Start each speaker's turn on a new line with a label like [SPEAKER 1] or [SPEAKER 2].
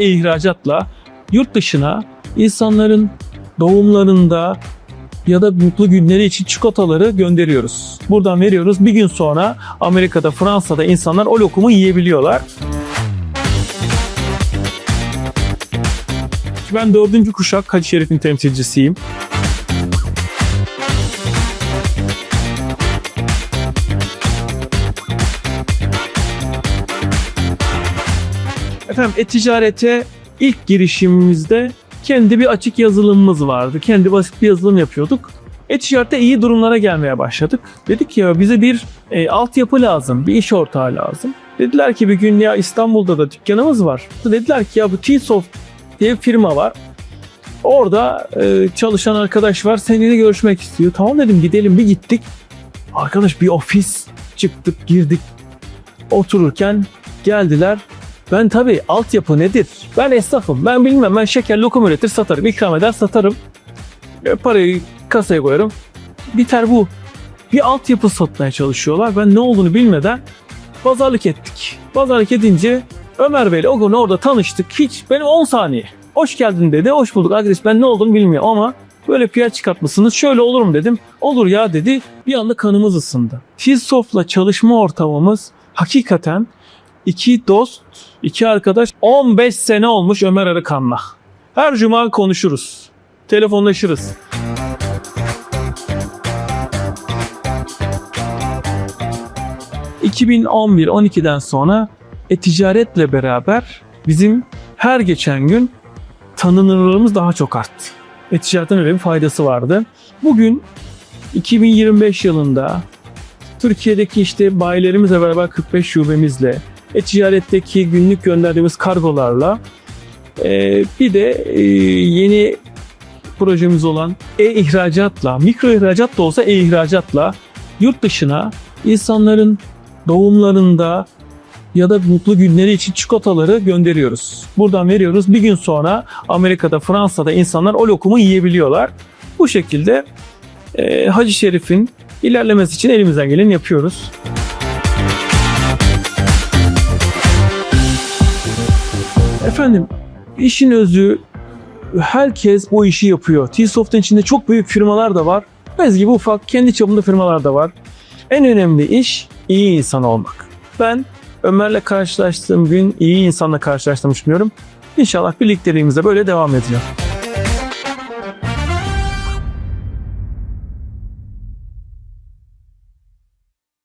[SPEAKER 1] ihracatla yurt dışına insanların doğumlarında ya da mutlu günleri için çikolataları gönderiyoruz. Buradan veriyoruz. Bir gün sonra Amerika'da, Fransa'da insanlar o lokumu yiyebiliyorlar. Ben dördüncü kuşak Hacı Şerif'in temsilcisiyim. Efendim e-ticarete ilk girişimimizde kendi bir açık yazılımımız vardı. Kendi basit bir yazılım yapıyorduk. E-ticarette iyi durumlara gelmeye başladık. Dedik ya bize bir e, altyapı lazım, bir iş ortağı lazım. Dediler ki bir gün ya İstanbul'da da dükkanımız var. Dediler ki ya bu T-Soft diye bir firma var. Orada e, çalışan arkadaş var. Seninle görüşmek istiyor. Tamam dedim gidelim bir gittik. Arkadaş bir ofis çıktık girdik. Otururken geldiler. Ben tabii altyapı nedir? Ben esnafım. Ben bilmem. Ben şeker lokum üretir satarım. ikram eder satarım. E, parayı kasaya koyarım. Biter bu. Bir altyapı satmaya çalışıyorlar. Ben ne olduğunu bilmeden pazarlık ettik. Pazarlık edince Ömer Bey'le o gün orada tanıştık. Hiç benim 10 saniye. Hoş geldin dedi. Hoş bulduk adres. Ben ne olduğunu bilmiyorum ama böyle PR çıkartmışsınız. Şöyle olur mu dedim. Olur ya dedi. Bir anda kanımız ısındı. Tizsoft'la çalışma ortamımız hakikaten iki dost, iki arkadaş 15 sene olmuş Ömer Arıkan'la. Her cuma konuşuruz. Telefonlaşırız. ...2011-12'den sonra e-ticaretle beraber bizim her geçen gün tanınırlığımız daha çok arttı. E-ticaretin öyle bir faydası vardı. Bugün 2025 yılında Türkiye'deki işte bayilerimizle beraber 45 şubemizle e-ticaretteki günlük gönderdiğimiz kargolarla e, bir de e, yeni projemiz olan e-ihracatla, mikro ihracat da olsa e-ihracatla yurt dışına insanların doğumlarında ya da mutlu günleri için çikolataları gönderiyoruz. Buradan veriyoruz. Bir gün sonra Amerika'da, Fransa'da insanlar o lokumu yiyebiliyorlar. Bu şekilde e, Hacı Şerif'in ilerlemesi için elimizden geleni yapıyoruz. Efendim işin özü herkes bu işi yapıyor. T-Soft'un içinde çok büyük firmalar da var. Bez gibi ufak kendi çapında firmalar da var. En önemli iş iyi insan olmak. Ben Ömer'le karşılaştığım gün iyi insanla karşılaştığımı düşünüyorum. İnşallah birlikteliğimize böyle devam edeceğim.